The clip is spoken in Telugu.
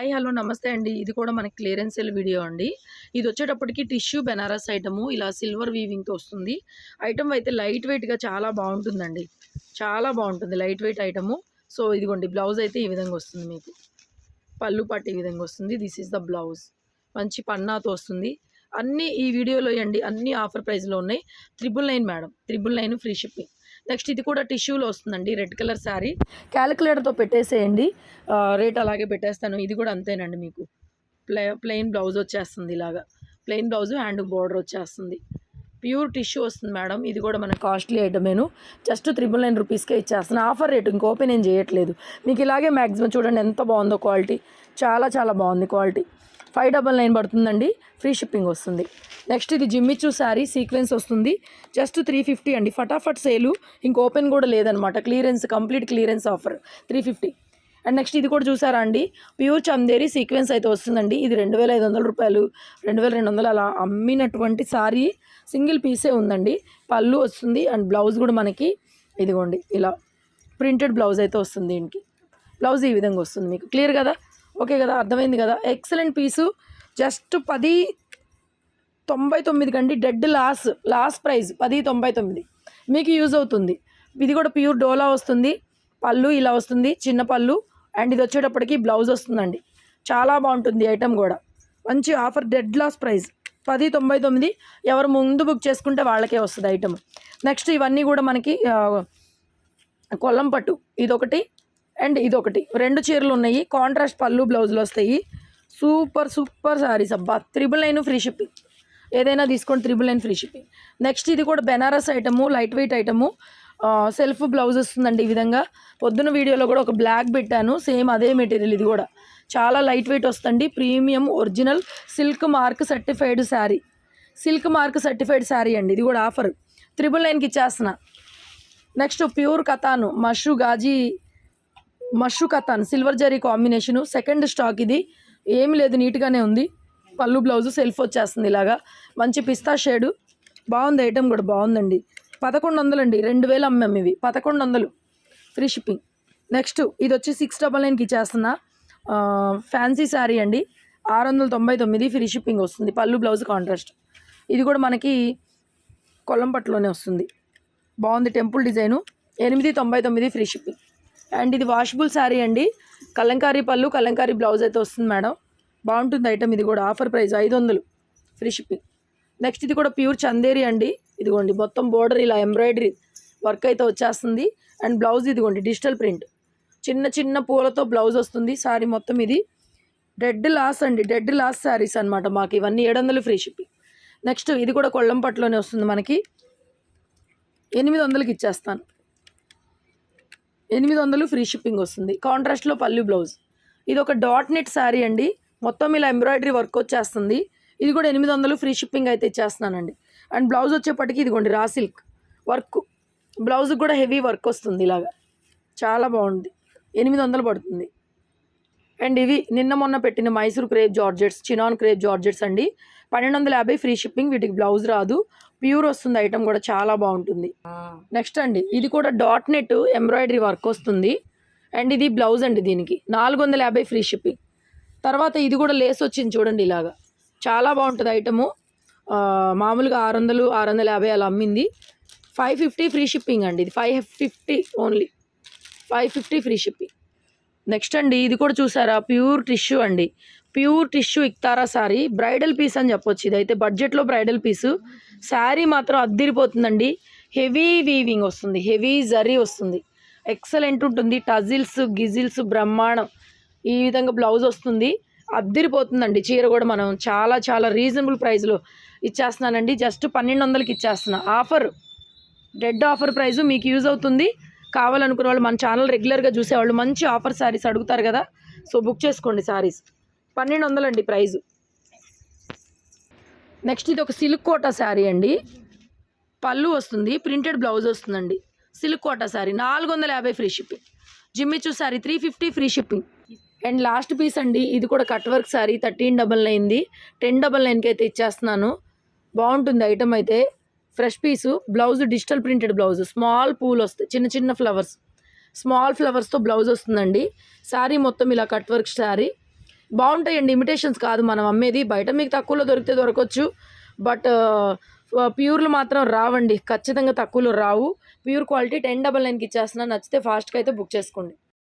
హాయ్ హలో నమస్తే అండి. ఇది కూడా మనకి క్లియరెన్స్ సెల్ వీడియో అండి. ఇది వచ్చేటప్పటికి టిష్యూ బెనారస్ ఐటము. ఇలా సిల్వర్ వీవింగ్తో వస్తుంది. ఐటమ్ అయితే లైట్ వెయిట్గా చాలా బాగుంటుందండి. చాలా బాగుంటుంది లైట్ వెయిట్ ఐటము. సో ఇదిగోండి బ్లౌజ్ అయితే ఈ విధంగా వస్తుంది మీకు. పళ్ళు పట్టు ఈ విధంగా వస్తుంది. This is the blouse. మంచి పన్నాతో వస్తుంది. అన్నీ ఈ వీడియోలో అండి అన్ని ఆఫర్ ప్రైస్లో ఉన్నాయి. Triple nine madam. Triple nine free shipping. Next ఇది కూడా టిష్యూలో వస్తుందండి రెడ్ కలర్ శారీ. క్యాలిక్యులేటర్తో పెట్టేసేయండి. రేట్ అలాగే పెట్టేస్తాను. ఇది కూడా అంతేనండి మీకు. ప్లే ప్లెయిన్ బ్లౌజ్ వచ్చేస్తుంది ఇలాగా. ప్లెయిన్ బ్లౌజ్ హ్యాండ్ బోర్డర్ వచ్చేస్తుంది. ప్యూర్ టిష్యూ వస్తుంది మేడం. ఇది కూడా మన కాస్ట్లీ ఐటమేను. జస్ట్ త్రిబుల్ నైన్ రూపీస్కే ఇచ్చేస్తాను ఆఫర్ రేట్ ఇంక ఓపెన్ ఏం చేయట్లేదు. మీకు ఇలాగే మ్యాక్సిమం చూడండి ఎంత బాగుందో క్వాలిటీ. చాలా చాలా బాగుంది క్వాలిటీ. ఫైవ్ డబల్ నైన్ పడుతుందండి. ఫ్రీ షిప్పింగ్ వస్తుంది. నెక్స్ట్ ఇది జిమ్మిచ్చు శారీ సీక్వెన్స్ వస్తుంది. జస్ట్ త్రీ ఫిఫ్టీ అండి. ఫటాఫట్ సేలు. ఇంక ఓపెన్ కూడా లేదనమాట. Clearance complete clearance offer. Three fifty. And next ఇది కూడా చూసారా అండి? ప్యూర్ చందేరి సీక్వెన్స్ అయితే వస్తుందండి. ఇది రెండు వేల ఐదు వందల రూపాయలు. రెండు వేల రెండు వందలు అలా అమ్మినటువంటి శారీ. సింగిల్ పీసే ఉందండి. పళ్ళు వస్తుంది. అండ్ బ్లౌజ్ కూడా మనకి ఇదిగోండి. ఇలా ప్రింటెడ్ బ్లౌజ్ అయితే వస్తుంది దీనికి. బ్లౌజ్ ఈ విధంగా వస్తుంది మీకు. క్లియర్ కదా? ఓకే కదా అర్థమైంది కదా. ఎక్సలెంట్ పీసు జస్ట్ పది తొంభై తొమ్మిది కండి డెడ్ లాస్ లాస్ట్ ప్రైస్ పది తొంభై తొమ్మిది. మీకు యూజ్ అవుతుంది. ఇది కూడా ప్యూర్ డోలా వస్తుంది. పళ్ళు ఇలా వస్తుంది చిన్న పళ్ళు. అండ్ ఇది వచ్చేటప్పటికి బ్లౌజ్ వస్తుందండి. చాలా బాగుంటుంది ఐటెం కూడా. మంచి ఆఫర్ డెడ్ లాస్ ప్రైస్ పది తొంభై తొమ్మిది ఎవరు ముందు బుక్ చేసుకుంటే వాళ్ళకే వస్తుంది ఐటమ్ నెక్స్ట్ ఇవన్నీ కూడా మనకి కొల్లం పట్టు ఇదొకటి. అండ్ ఇదొకటి. రెండు చీరలు ఉన్నాయి. కాంట్రాస్ట్ పళ్ళు బ్లౌజులు వస్తాయి. సూపర్ సూపర్ సారీస్ అబ్బా. Triple nine free shipping. ఏదైనా తీసుకోండి triple nine free shipping. Next ఇది కూడా Banaras item light weight item. Self blouse వస్తుందండి ఈ విధంగా. పొద్దున వీడియోలో కూడా ఒక బ్లాక్ పెట్టాను. సేమ్ అదే మెటీరియల్ ఇది కూడా. చాలా లైట్ వెయిట్ వస్తుంది premium original silk mark certified sari. Silk mark certified sari అండి. ఇది కూడా ఆఫర్. త్రిబుల్ నైన్కి ఇచ్చేస్తున్నా. Next pure కథాను. మషు Ghazi మషు katan silver zari combination second stock ఇది. ఏమి లేదు నీట్గానే ఉంది. పళ్ళు బ్లౌజ్ సెల్ఫ్ వచ్చేస్తుంది ఇలాగా. మంచి పిస్తా షేడు. బాగుంది ఐటమ్ కూడా బాగుందండి. పదకొండు వందలు అండి రెండు వేలు అమ్మాం ఇవి. పదకొండు వందలు ఫ్రీ షిప్పింగ్. నెక్స్ట్ ఇది వచ్చి సిక్స్ డబల్ నైన్కి ఇచ్చేస్తున్నా. ఫ్యాన్సీ శారీ అండి. ఆరు వందల తొంభై తొమ్మిది ఫ్రీ షిప్పింగ్ వస్తుంది. పళ్ళు బ్లౌజ్ కాంట్రాస్ట్. ఇది కూడా మనకి కొల్లంపట్లోనే వస్తుంది. బాగుంది టెంపుల్ డిజైను. ఎనిమిది తొంభై తొమ్మిది ఫ్రీ షిప్పింగ్. అండ్ ఇది వాషబుల్ శారీ అండి. కలంకారీ పళ్ళు కలంకారీ బ్లౌజ్ అయితే వస్తుంది మేడం. బాగుంటుంది ఐటమ్ ఇది కూడా. ఆఫర్ ప్రైస్ ఐదు వందలు ఫ్రీ షిప్పింగ్ నెక్స్ట్ ఇది కూడా ప్యూర్ చందేరి అండి. ఇదిగోండి మొత్తం బోర్డర్ ఇలా ఎంబ్రాయిడరీ వర్క్ అయితే వచ్చేస్తుంది. అండ్ బ్లౌజ్ ఇదిగోండి డిజిటల్ ప్రింట్ చిన్న చిన్న పూలతో బ్లౌజ్ వస్తుంది. శారీ మొత్తం ఇది. డెడ్ లాస్ అండి. డెడ్ లాస్ శారీస్ అనమాట మాకు. ఇవన్నీ ఏడు వందలు ఫ్రీ షిప్పింగ్ నెక్స్ట్ ఇది కూడా కొల్లంపట్టులోనే వస్తుంది మనకి. ఎనిమిది వందలకి ఇచ్చేస్తాను. ఎనిమిది వందలు ఫ్రీ షిప్పింగ్ వస్తుంది. కాంట్రాస్ట్లో పల్లి బ్లౌజ్. ఇది ఒక డాట్ నెట్ శారీ అండి. మొత్తం ఇలా ఎంబ్రాయిడరీ వర్క్ వచ్చేస్తుంది. ఇది కూడా ఎనిమిది వందలు ఫ్రీ షిప్పింగ్ అయితే ఇచ్చేస్తున్నానండి. అండ్ బ్లౌజ్ వచ్చేప్పటికి ఇదిగోండి రా సిల్క్. వర్క్ బ్లౌజ్ కూడా హెవీ వర్క్ వస్తుంది ఇలాగా. చాలా బాగుంది. ఎనిమిది వందలు పడుతుంది. అండ్ ఇవి నిన్న మొన్న పెట్టిన Mysore crepe georgettes chinon crepe georgettes అండి. పన్నెండు వందల యాభై ఫ్రీ షిప్పింగ్ వీటికి బ్లౌజ్ రాదు. ప్యూర్ వస్తుంది ఐటమ్ కూడా చాలా బాగుంటుంది. నెక్స్ట్ అండి ఇది కూడా డాట్ నెట్ ఎంబ్రాయిడరీ వర్క్ వస్తుంది. అండ్ ఇది బ్లౌజ్ అండి దీనికి నాలుగు వందల యాభై ఫ్రీ షిప్పింగ్. తర్వాత ఇది కూడా లేస్ వచ్చింది చూడండి ఇలాగా. చాలా బాగుంటుంది ఐటము. మామూలుగా ఆరు వందలు ఆరు వందల యాభై అలా అమ్మింది. ఫైవ్ ఫిఫ్టీ ఫ్రీ షిప్పింగ్ అండి ఇది five fifty only. Five fifty free shipping. Next అండి ఇది కూడా చూసారా? ప్యూర్ టిష్యూ అండి. ప్యూర్ టిష్యూ ఇక్తారా సారీ. బ్రైడల్ పీస్ అని చెప్పొచ్చు ఇదైతే బడ్జెట్లో బ్రైడల్ పీసు. శారీ మాత్రం అద్దిరిపోతుందండి. హెవీ వీవింగ్ వస్తుంది. హెవీ జరీ వస్తుంది. ఎక్సలెంట్ ఉంటుంది. టజిల్స్ గిజిల్స్ బ్రహ్మాండం ఈ విధంగా బ్లౌజ్ వస్తుంది. అద్దిరిపోతుందండి. చీర కూడా మనం చాలా చాలా రీజనబుల్ ప్రైస్లో ఇచ్చేస్తున్నానండి. జస్ట్ పన్నెండు వందలకి ఇచ్చేస్తున్నా. ఆఫర్ డెడ్ ఆఫర్ ప్రైస్ మీకు యూజ్ అవుతుంది. కావాలనుకునే వాళ్ళు మన ఛానల్ రెగ్యులర్గా చూసేవాళ్ళు. మంచి ఆఫర్ శారీస్ అడుగుతారు కదా. సో బుక్ చేసుకోండి శారీస్ పన్నెండు వందలండి ప్రైజు నెక్స్ట్ ఇది ఒక సిల్క్ కోటా శారీ అండి. పళ్ళు వస్తుంది ప్రింటెడ్ బ్లౌజ్ వస్తుందండి. సిల్క్ కోటా శారీ నాలుగు వందల యాభై free shipping Jimmy Choo sari three fifty free shipping and last piece అండి ఇది కూడా cut work sari thirteen double నైన్ది ten double నైన్కి అయితే ఇచ్చేస్తున్నాను. బాగుంటుంది ఐటమ్ అయితే. Fresh piece blouse digital printed blouse. Small పూలు వస్తాయి చిన్న చిన్న ఫ్లవర్స్. స్మాల్ ఫ్లవర్స్తో బ్లౌజ్ వస్తుందండి. శారీ మొత్తం ఇలా కట్ వర్క్ శారీ. బాగుంటాయండి ఇమిటేషన్స్ కాదు మనం అమ్మేది. బయట మీకు తక్కువలో దొరికితే దొరకవచ్చు బట్ ప్యూర్లు మాత్రం రావండి. ఖచ్చితంగా తక్కువలో రావు. ప్యూర్ క్వాలిటీ టెన్ డబల్ నైన్కి ఇచ్చేస్తున్నా. నచ్చితే ఫాస్ట్గా అయితే బుక్ చేసుకోండి.